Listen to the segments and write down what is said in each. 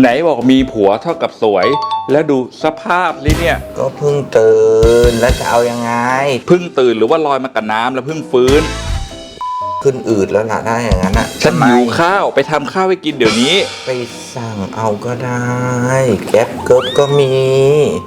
ไหนบอกมีผัวเท่ากับสวย แล้วดูสภาพนี่เนี่ย ก็เพิ่งตื่นแล้วจะเอายังไง เพิ่งตื่นหรือว่าลอยมากับน้ำแล้วเพิ่งฟื้น ขึ้นอืดแล้วล่ะถ้าอย่างนั้นอะฉันทำไมหิวข้าวไปทำข้าวให้กินเดี๋ยวนี้ ไปสั่งเอาก็ได้ แก๊ปเกิบก็มี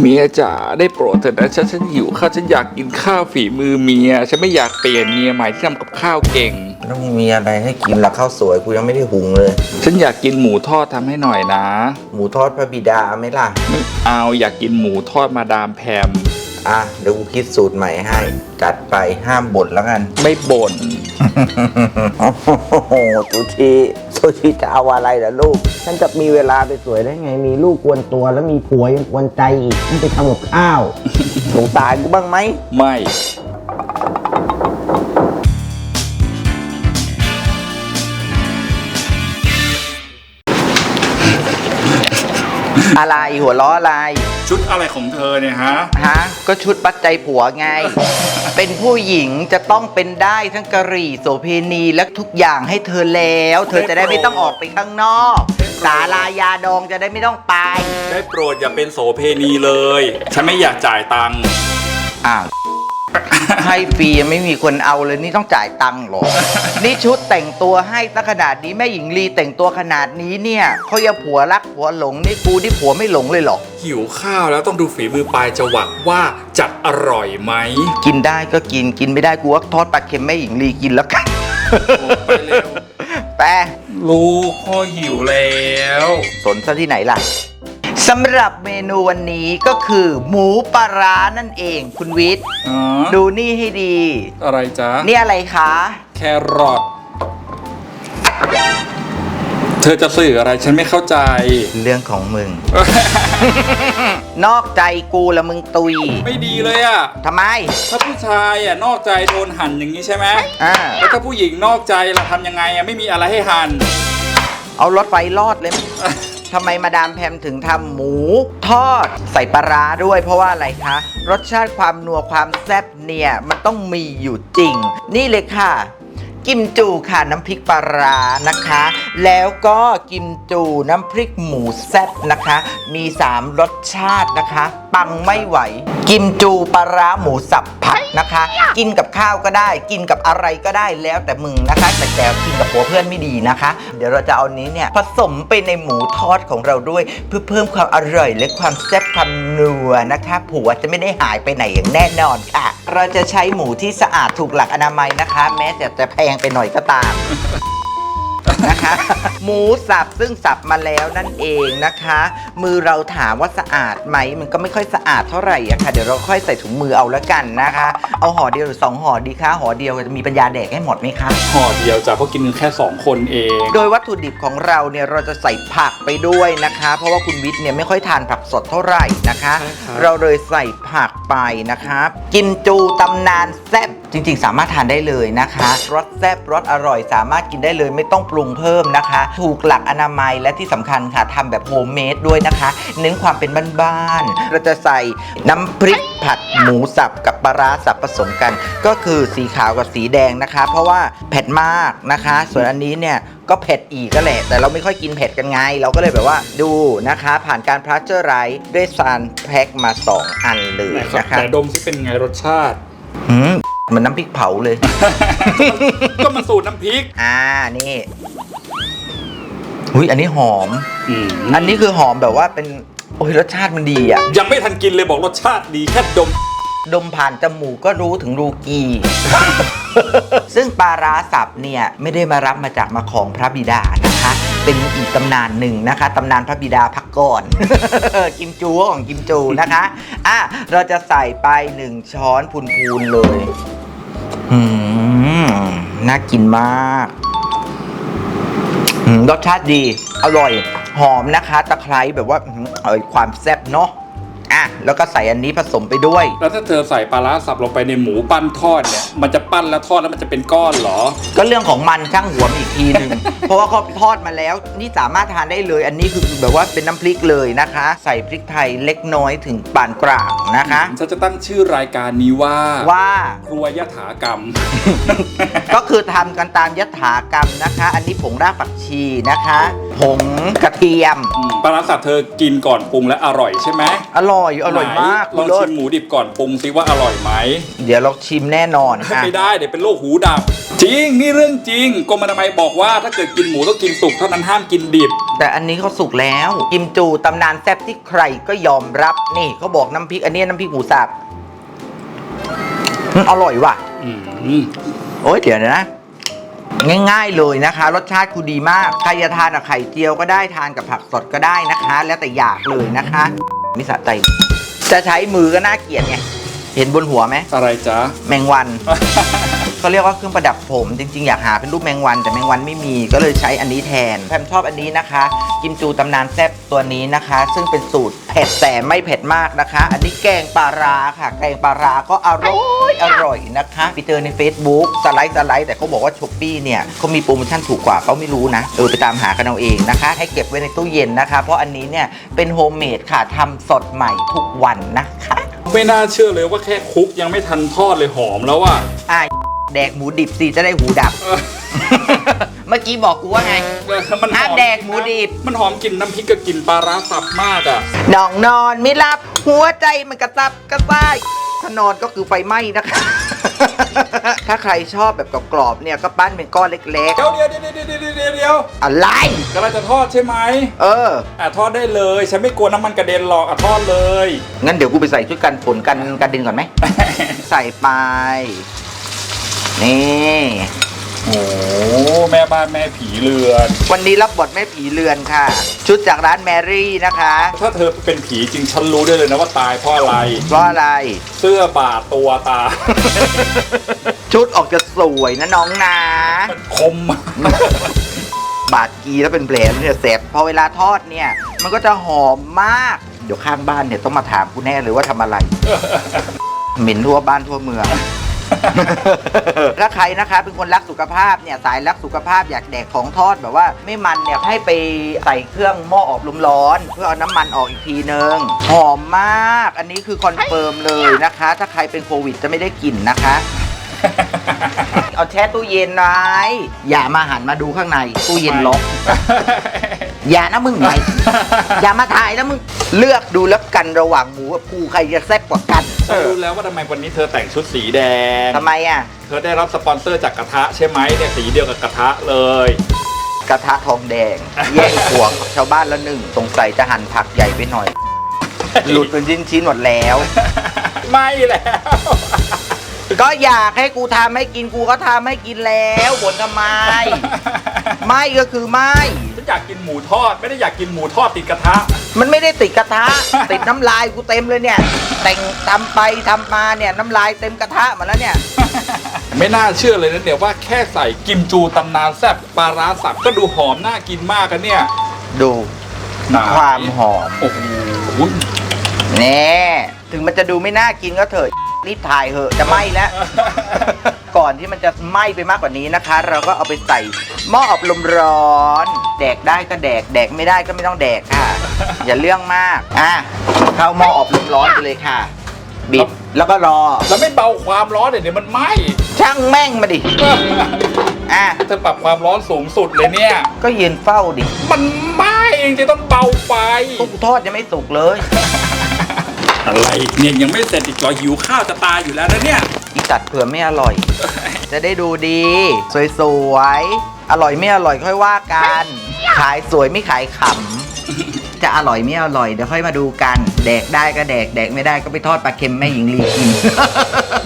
เมียจ๋าได้โปรดเถอะนะฉันฉันหิวข้าวฉันอยากกินข้าวฝีมือเมีย ฉันไม่อยากเปลี่ยนเมียใหม่ที่ทำกับข้าวเก่ง แล้วมึงมีอะไรให้กินละข้าวสวยกูยังไม่ได้หุงเลย ฉันอยากกินหมูทอดทำให้หน่อยนะ หมูทอดพระบิดาไหมล่ะ ไม่เอาอยากกินหมูทอดมาดามแพม อะเดี๋ยวกูคิดสูตรใหม่ให้ จัดไปห้ามบ่นแล้วกัน ไม่บ่นโอ้โหซูชิซูชิจะเอาอะไรล่ะลูก ฉันจะมีเวลาไปสวยได้ไง มีลูกกวนตัวแล้วมีผัวยังกวนใจอีกต้องไปทำกับข้าว สงสารกูบ้างไหม ไม่ อะไรหัวล้ออะไรชุดอะไรของเธอเนี่ยฮะ ฮะก็ชุดปัจจัยผัวไง เป็นผู้หญิงจะต้องเป็นได้ทั้งกะหรี่โสเพณีและทุกอย่างให้เธอแล้ว เธอจะได้ไม่ต้องออกไปข้างนอก สาลายาดองจะได้ไม่ต้องไป ได้โปรดอย่าเป็นโสเพณีเลย ฉันไม่อยากจ่ายตังค์ อ้าว ให้ฟรียังไม่มีคนเอาเลยนี่ต้องจ่ายตังค์เหรอ นี่ชุดแต่งตัวให้ตั้งขนาดนี้แม่หญิงลีแต่งตัวขนาดนี้เนี่ยเขายังผัวรักผัวหลงนี่กูที่ผัวไม่หลงเลยเหรอ หิวข้าวแล้วต้องดูฝีมือปลายจวักว่าจัดอร่อยไหมกินได้ก็กินกินไม่ได้กูว่าทอดปลาเค็มแม่หญิงลีกินแล้วกันไปเร็วแต่ลูกพ่อหิวแล้ว สนซะที่ไหนล่ะ สำหรับเมนูวันนี้ก็คือหมูปลาร้านั่นเองคุณวิทย์ อ๋อดูนี่ให้ดี อะไรจ๊ะนี่อะไรคะ แครอทเธอจะสื่ออะไรฉันไม่เข้าใจ เรื่องของมึง นอกใจกูละมึงตุยไม่ดีเลยอะทำไม ถ้าผู้ชายอะนอกใจโดนหั่นอย่างนี้ใช่ไหมอ่า แล้วถ้าผู้หญิงนอกใจล่ะทำยังไงอะไม่มีอะไรให้หั่น เอารถไฟรอดเลยไหม ทำไมมาดามแพมถึงทำหมูทอดใส่ปลาร้าด้วยเพราะว่าอะไรคะ รสชาติความนัวความแซ่บเนี่ย มันต้องมีอยู่จริง นี่เลยค่ะ กิมจูค่ะน้ำพริกปลาร้านะคะ แล้วก็กิมจูน้ำพริกหมูแซ่บนะคะ มี 3 รสชาตินะคะ ปังไม่ไหว กิมจูปลาร้าหมูสับผัดนะคะ กินกับข้าวก็ได้ กินกับอะไรก็ได้แล้วแต่มึงนะคะ แต่แต่กินกับผัวเพื่อนไม่ดีนะคะ เดี๋ยวเราจะเอานี้เนี่ยผสมไปในหมูทอดของเราด้วย เพื่อเพิ่มความอร่อยและความแซ่บความนัวนะคะ ผัวจะไม่ได้หายไปไหนอย่างแน่นอนค่ะเราจะใช้หมูที่สะอาดถูกหลักอนามัยนะคะ แม้แต่จะแพงไปหน่อยก็ตาม หมูสับซึ่งสับมาแล้วนั่นเองนะคะ มือเราถามว่าสะอาดไหมมันก็ไม่ค่อยสะอาดเท่าไหร่อะค่ะเดี๋ยวเราค่อยใส่ถุงมือเอาแล้วกันนะคะ เอาห่อเดียวหรือสองห่อดีคะห่อเดียวจะมีปัญญาแดกให้หมดไหมคะ ห่อเดียวจ้ะเพราะกินกันแค่ 2 คนเอง โดยวัตถุดิบของเราเนี่ยเราจะใส่ผักไปด้วยนะคะ เพราะว่าคุณวิทย์เนี่ยไม่ค่อยทานผักสดเท่าไหร่นะคะ ใช่ครับ เราเลยใส่ผักไปนะคะกิมจูตำนานแซ่บจริงๆ สามารถทานได้เลยนะคะรสแซ่บรสอร่อยสามารถกินได้เลยไม่ต้องปรุงเพิ่มนะคะ ถูกหลักอนามัยและที่สำคัญค่ะทำแบบโฮมเมดด้วยนะคะ เน้นความเป็นบ้านๆเราจะใส่น้ำพริกผัดหมูสับกับปลาร้าสับผสมกัน ก็คือสีขาวกับสีแดงนะคะ เพราะว่าเผ็ดมากนะคะ ส่วนอันนี้เนี่ยก็เผ็ดอีกก็แหละ แต่เราไม่ค่อยกินเผ็ดกันไง เราก็เลยแบบว่าดูนะคะ ผ่านการพลัสเจอร์ไรส์ด้วยซานแพ็คมา 2 อันเลยไหนครับนะคะแต่ดมที่เป็นไงรสชาติหืมเหมือนน้ำพริกเผาเลย ก็มันสูตรน้ำพริก อ่า นี่ อุ้ยอันนี้หอมอืมอันนี้คือหอมแบบว่าเป็น โอ้ยรสชาติมันดีอะยังไม่ทันกินเลยบอกรสชาติดีแค่ดม ดมผ่านจมูกก็รู้ถึงรูกี ซึ่งปลาร้าสับเนี่ย ไม่ได้มารับมาจากมาของพระบิดานะคะ เป็นอีกตำนานหนึ่งนะคะตำนานพระบิดาพักก่อน กิมจูของกิมจูนะคะอะเราจะใส่ไปหนึ่งช้อนพูนๆเลย อืมน่ากินมากอืม รสชาติดี อร่อย หอมนะคะ ตะไคร้แบบว่าอร่อยความแซ่บเนาะ อะแล้วก็ใส่อันนี้ผสมไปด้วย แล้วถ้าเธอใส่ปลาร้าสับลงไปในหมูปั้นทอดเนี่ยมันจะปั้นแล้วทอดแล้วมันจะเป็นก้อนเหรอ ก็เรื่องของมันช่างหัวมันอีกทีหนึ่ง เพราะว่าเขาทอดมาแล้วนี่สามารถทานได้เลย อันนี้คือแบบว่าเป็นน้ำพริกเลยนะคะ ใส่พริกไทยเล็กน้อยถึงปานกลางนะคะ ฉันจะตั้งชื่อรายการนี้ว่าว่าครัวยถากรรม ก็คือทำกันตามยถากรรมนะคะ อันนี้ผงรากผักชีนะคะ ผงกระเทียมปลาร้าสับเธอกินก่อนปรุงและอร่อยใช่ไหม อร่อย อร่อยมากไหนลองเลิชิศมหมูดิบก่อนปรุงซิว่าอร่อยไหม เดี๋ยวเราชิมแน่นอนค่ะ ไม่ได้เดี๋ยวเป็นโรคหูดับ จริง นี่เรื่องจริงกรมอนามัยบอกว่าถ้าเกิดกินหมูต้องกินสุกเท่านั้นห้ามกินดิบ แต่อันนี้เขาสุกแล้วกิมจูตำนานแซ่บที่ใครก็ยอมรับนี่เขาบอกน้ำพริกอันนี้น้ำพริกหมูสับอืมอร่อยว่ะอืมโอ้ยเดี๋ยวนะง่ายๆเลยนะคะ รสชาติคือดีมาก ใครจะทานกับไข่เจียวก็ได้ทานกับผักสดก็ได้นะคะ แล้วแต่อยากเลยนะคะ มิสะใจ จะใช้มือก็น่าเกลียดไง เห็นบนหัวไหมอะไรจ๊ะ แมงวัน เขาเรียกว่าเครื่องประดับผม จริงๆ อยากหาเป็นรูปแมงวันแต่แมงวันไม่มีก็เลยใช้อันนี้แทนแพมชอบอันนี้นะคะ กิมจูตำนานแซ่บตัวนี้นะคะ ซึ่งเป็นสูตรเผ็ดแต่ไม่เผ็ดมากนะคะ อันนี้แกงปลาร้าค่ะ แกงปลาร้าก็อร่อยอร่อยนะคะไปเจอใน Facebook สไลด์สไลด์แต่เขาบอกว่าช้อปปี้เนี่ยเขามีโปรโมชั่นถูกกว่าเขาไม่รู้นะเออไปตามหากันเอาเองนะคะ ให้เก็บไว้ในตู้เย็นนะคะ เพราะอันนี้เนี่ยเป็นโฮมเมดค่ะทำสดใหม่ทุกวันนะคะ ไม่น่าเชื่อเลยว่าแค่คลุกยังไม่ทันทอดเลยหอมแล้วอะอะ แดกหมูดิบสิจะได้หูดับ เมื่อกี้บอกกูว่าไง มันหห้าอมมแดกหมูดิบ มันหอมกลิ่นน้ำพริกกับกลิ่นปลาร้าสับมากอะ น้องนอนไม่หลับ หัวใจมันกระซับกระซ่ายถ้านอนก็คือไฟไหม้นะคะ ถ้าใครชอบแบบกรอบๆเนี่ยก็ปั้นเป็นก้อนเล็กเดี๋ยวเดี๋ยวเดี๋ยวเดี๋ยวเดี๋ยวเดี๋ยวเดี๋ยวๆ อะไร กำลังจะทอดใช่ไหมเออ อะทอดได้เลย ฉันไม่กลัวน้ำมันกระเด็นหรอกอะทอดเลย งั้นเดี๋ยวกูไปใส่ชุดกันฝนกันกันดินก่อนไหม ใส่ไป นี่โอ้แม่บ้านแม่ผีเรือน วันนี้รับบทแม่ผีเรือนค่ะ ชุดจากร้านแมรี่นะคะ ถ้าเธอเป็นผีจริงฉันรู้ได้เลยนะว่าตายเพราะอะไร เพราะอะไร เสื้อบาดตัวตา ชุดออกจะสวยนะน้องนะมันคมมากบาดกีแล้วเป็นแผลเนี่ยแสบพอเวลาทอดเนี่ย มันก็จะหอมมาก เดี๋ยวข้างบ้านเนี่ยต้องมาถามกูแน่เลยว่าทำอะไร เหม็นทั่วบ้านทั่วเมือง ถ้าใครนะคะเป็นคนรักสุขภาพเนี่ยสายรักสุขภาพอยากแดกของทอดแบบว่าไม่มันเนี่ยให้ไปใส่เครื่องหม้ออบลมร้อน เพื่อเอาน้ำมันออกอีกทีนึงหอมมาก อันนี้คือคอนเฟิร์มเลยนะคะ ถ้าใครเป็นโควิดจะไม่ได้กลิ่นนะคะ เอาแช่ตู้เย็นไว้อย่ามาหันมาดูข้างในตู้เย็นล็อก อย่านะมึงไหน อย่ามาถ่ายนะมึง เลือกดูแล้วกันระหว่างหมูกับกูใครจะแซ่บกว่ากันฉันรู้แล้วว่าทำไมวันนี้เธอแต่งชุดสีแดง ทำไมอะ เธอได้รับสปอนเซอร์จากกระทะใช่ไหมเนี่ยสีเดียวกับกระทะเลย กระทะทองแดง แย่งหัวชาวบ้านละหนึ่งสงสัยจะหั่นผักใหญ่ไปหน่อย หลุดเป็นชิ้นชิ้นๆหมดแล้ว ไม่แล้ว ก็อยากให้กูทำให้กินกูก็ทำให้กินแล้วบ่นทำไม ไม่ก็คือไม่ ฉันอยากกินหมูทอด ไม่ได้อยากกินหมูทอดติดกระทะ มันไม่ได้ติดกระทะ ติดน้ำลายกูเต็มเลยเนี่ย แต่งทำไปทำมาเนี่ยน้ำลายเต็มกระทะหมาแล้วเนี่ย ไม่น่าเชื่อเลยนะเนี่ยว่าแค่ใส่กิมจูตำนานแซ่บปลาร้าสับก็ดูหอมน่ากินมากกันเนี่ยดูไหนความหอมโอ้โหแน่ถึงมันจะดูไม่น่ากินก็เถอะรีบถ่ายเหอะจะไหม้แล้ว ก่อนที่มันจะไหม้ไปมากกว่านี้นะคะ เราก็เอาไปใส่หม้ออบลมร้อน แดกได้ก็แดกแดกไม่ได้ก็ไม่ต้องแดกค่ะ อย่าเรื่องมากอะเข้าหม้ออบลมร้อนไปเลยค่ะ บิดแล้วก็รอ แล้วไม่เบาความร้อนเดี๋ยวมันไหม้ช่างแม่งมาดิอะเธอปรับความร้อนสูงสุดเลยเนี่ย ก็ยืนเฝ้าดิ มันไหม้เองจะต้องเบาไฟตุ๊กทอดยังไม่สุกเลย อะไรเนี่ยยังไม่เสร็จอีกเหรอหิวข้าวจะตายอยู่แล้วนะเนี่ยอีตัดเผื่อไม่อร่อย จะได้ดูดี สวยๆ อร่อยไม่อร่อยค่อยว่ากัน ขายสวยไม่ขายขำ จะอร่อยไม่อร่อยเดี๋ยวค่อยมาดูกัน แดกได้ก็แดกแดกไม่ได้ก็ไปทอดปลาเค็มแม่หญิงลีกิน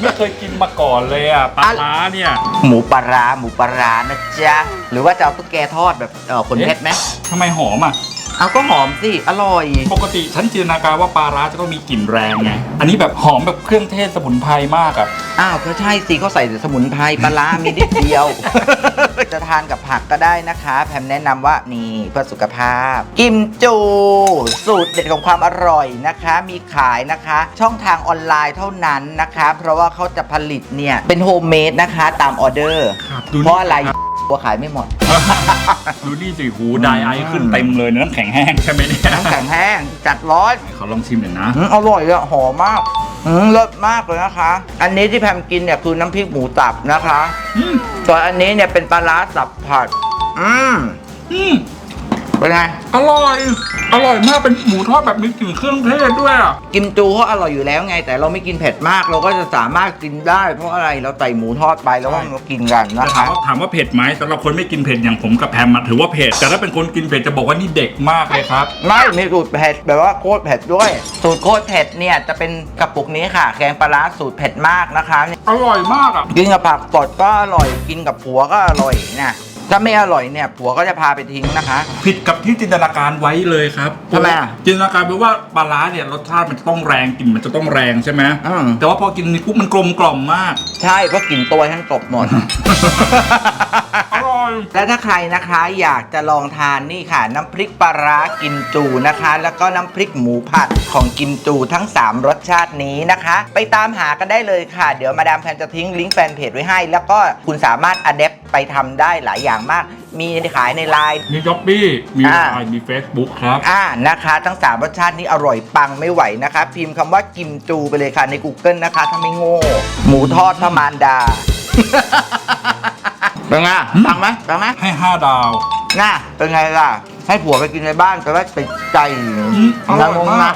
ไม่เคยกินมาก่อนเลยอะปลาร้าเนี่ย หมูปลาร้าหมูปลาร้านะจ๊ะ หรือว่าจะเอาตุ๊กแกทอดแบบเออขนเพชรไหมทำไมหอมอะ เอาก็หอมสิ อร่อย ปกติฉันจินตนาการว่าปลาร้าจะต้องมีกลิ่นแรงไง อันนี้แบบหอมแบบเครื่องเทศสมุนไพรมากอะอ้าวก็ใช่สิเขาใส่แต่สมุนไพรปลาร้ามีนิดเดียว จะทานกับผักก็ได้นะคะ แพมแนะนำว่านี่เพื่อสุขภาพ กิมจู สูตรเด็ดของความอร่อยนะคะ มีขายนะคะ ช่องทางออนไลน์เท่านั้นนะคะ เพราะว่าเขาจะผลิตเนี่ยเป็นโฮมเมดนะคะ ตามออเดอร์ ครับดูเพราะอะไร กลัวขายไม่หมด ดูนี่สิหูไดไอขึ้นเต็มเลยน้ำแข็งแห้งใช่ไหมเนี่ยน้ำแข็งแห้งจัดร้อนขอลองชิมหน่อยนะอืมอร่อยอะหอมมากอืมเลิศมากเลยนะคะ อันนี้ที่แพมกินเนี่ยคือน้ำพริกหมูสับนะคะอืมส่วนอันนี้เนี่ยเป็นปลาร้าสับผัด อืมอืม เป็นไง อร่อย อร่อยมากเป็นหมูทอดแบบมีกลิ่นเครื่องเทศด้วยอะกิมจูเขาอร่อยอยู่แล้วไง แต่เราไม่กินเผ็ดมากเราก็จะสามารถกินได้ เพราะอะไรเราใส่หมูทอดไปแล้วก็เรากินกันแต่นะถาคะ มว่าถามว่าเผ็ดไหมสำหรับคนไม่กินเผ็ดอย่างผมกับแพมอะถือว่าเผ็ดแต่ถ้าเป็นคนกินเผ็ดจะบอกว่านี่เด็กมากเลยครับ ไม่มีสูตรเผ็ดแบบว่าโคตรเผ็ดด้วย สูตรโคตรเผ็ดเนี่ยจะเป็นกระปุกนี้ค่ะ แกงปลาร้าสูตรเผ็ดมากนะคะ อร่อยมากอะ กินกับผักสดก็อร่อย กินกับผัวก็อร่อยนะ ถ้าไม่อร่อยเนี่ยผัวก็จะพาไปทิ้งนะคะ ผิดกับที่จินตนาการไว้เลยครับทำไมอะจินตนาการไปว่าปลาร้าเนี่ยรสชาติมันจะต้องแรงกลิ่นมันจะต้องแรงใช่ไหมอืม แต่ว่าพอกินนี่ปุ๊บมันกลมกล่อมมาก ใช่เพราะกลิ่นตัวทั้งกลบหมด อร่อย และถ้าใครนะคะอยากจะลองทานนี่ค่ะ น้ำพริกปลาร้ากิมจูนะคะ แล้วก็น้ำพริกหมูผัดของกิมจูทั้ง 3 รสชาตินี้นะคะ ไปตามหากันได้เลยค่ะ เดี๋ยวมาดามแพนจะทิ้งลิงก์แฟนเพจไว้ให้ แล้วก็คุณสามารถอัดแอป ไปทำได้หลายอย่างมาก มีขายในไลน์ มีช้อปปี้มีอ่า ไลน์มี Facebook ครับ อ่านะคะ ทั้ง 3รสชาตินี้อร่อยปังไม่ไหวนะคะ พิมพ์คำว่ากิมจูไปเลยค่ะใน Google นะคะ ถ้าไม่โง่ หมูทอดพระมารดา เป็นไงปังไหมปังไหมให้ 5 ดาว น่ะเป็นไงล่ะ ให้ผัวไปกินในบ้านจะได้ติดใจอืมอร่นะอยงงมานะก